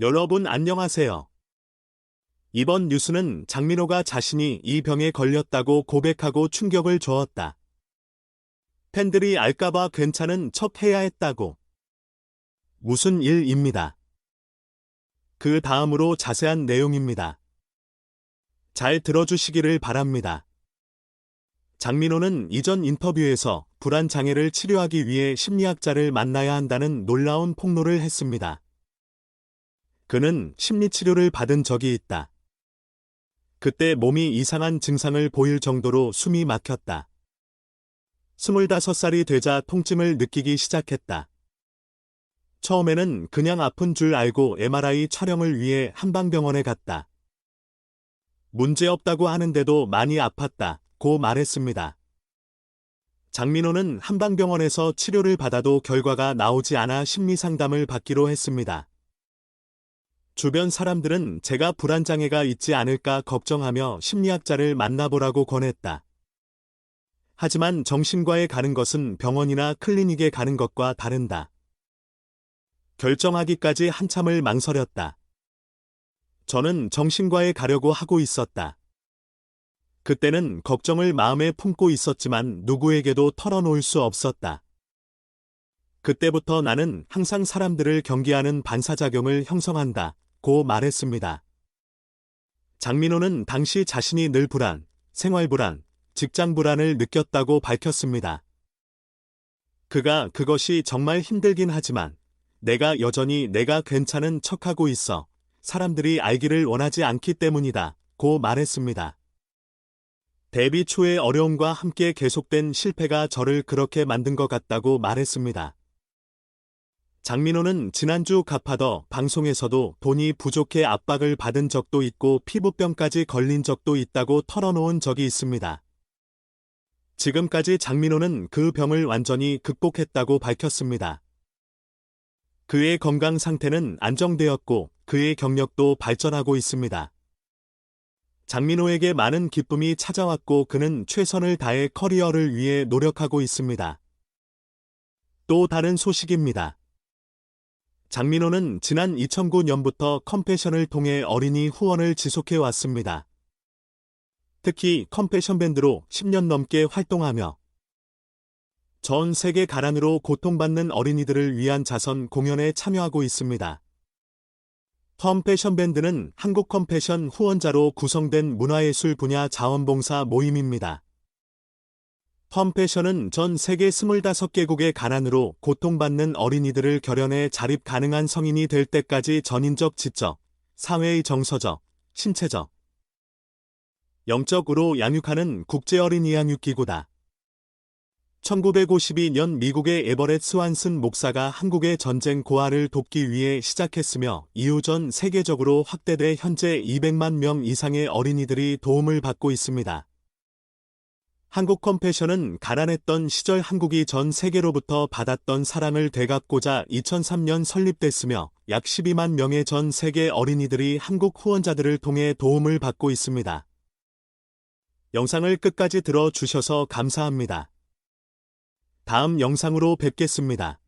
여러분 안녕하세요. 이번 뉴스는 장민호가 자신이 이 병에 걸렸다고 고백하고 충격을 주었다. 팬들이 알까봐 괜찮은 척 해야 했다고. 무슨 일입니다. 그 다음으로 자세한 내용입니다. 잘 들어주시기를 바랍니다. 장민호는 이전 인터뷰에서 불안 장애를 치료하기 위해 심리학자를 만나야 한다는 놀라운 폭로를 했습니다. 그는 심리치료를 받은 적이 있다. 그때 몸이 이상한 증상을 보일 정도로 숨이 막혔다. 25살이 되자 통증을 느끼기 시작했다. 처음에는 그냥 아픈 줄 알고 MRI 촬영을 위해 한방병원에 갔다. 문제없다고 하는데도 많이 아팠다. 고 말했습니다. 장민호는 한방병원에서 치료를 받아도 결과가 나오지 않아 심리상담을 받기로 했습니다. 주변 사람들은 제가 불안장애가 있지 않을까 걱정하며 심리학자를 만나보라고 권했다. 하지만 정신과에 가는 것은 병원이나 클리닉에 가는 것과 다른다. 결정하기까지 한참을 망설였다. 저는 정신과에 가려고 하고 있었다. 그때는 걱정을 마음에 품고 있었지만 누구에게도 털어놓을 수 없었다. 그때부터 나는 항상 사람들을 경계하는 반사작용을 형성한다. 고 말했습니다. 장민호는 당시 자신이 늘 불안, 생활 불안, 직장 불안을 느꼈다고 밝혔습니다. 그가 그것이 정말 힘들긴 하지만 내가 여전히 내가 괜찮은 척하고 있어 사람들이 알기를 원하지 않기 때문이다. 고 말했습니다. 데뷔 초의 어려움과 함께 계속된 실패가 저를 그렇게 만든 것 같다고 말했습니다. 장민호는 지난주 가파더 방송에서도 돈이 부족해 압박을 받은 적도 있고 피부병까지 걸린 적도 있다고 털어놓은 적이 있습니다. 지금까지 장민호는 그 병을 완전히 극복했다고 밝혔습니다. 그의 건강 상태는 안정되었고 그의 경력도 발전하고 있습니다. 장민호에게 많은 기쁨이 찾아왔고 그는 최선을 다해 커리어를 위해 노력하고 있습니다. 또 다른 소식입니다. 장민호는 지난 2009년부터 컴패션을 통해 어린이 후원을 지속해 왔습니다. 특히 컴패션 밴드로 10년 넘게 활동하며 전 세계 가난으로 고통받는 어린이들을 위한 자선 공연에 참여하고 있습니다. 컴패션 밴드는 한국 컴패션 후원자로 구성된 문화예술 분야 자원봉사 모임입니다. 컴패션은 전 세계 25개국의 가난으로 고통받는 어린이들을 결연해 자립 가능한 성인이 될 때까지 전인적 지적, 사회의 정서적, 신체적, 영적으로 양육하는 국제 어린이 양육기구다. 1952년 미국의 에버렛 스완슨 목사가 한국의 전쟁 고아를 돕기 위해 시작했으며 이후 전 세계적으로 확대돼 현재 200만 명 이상의 어린이들이 도움을 받고 있습니다. 한국 컴패션은 가난했던 시절 한국이 전 세계로부터 받았던 사랑을 되갚고자 2003년 설립됐으며 약 12만 명의 전 세계 어린이들이 한국 후원자들을 통해 도움을 받고 있습니다. 영상을 끝까지 들어주셔서 감사합니다. 다음 영상으로 뵙겠습니다.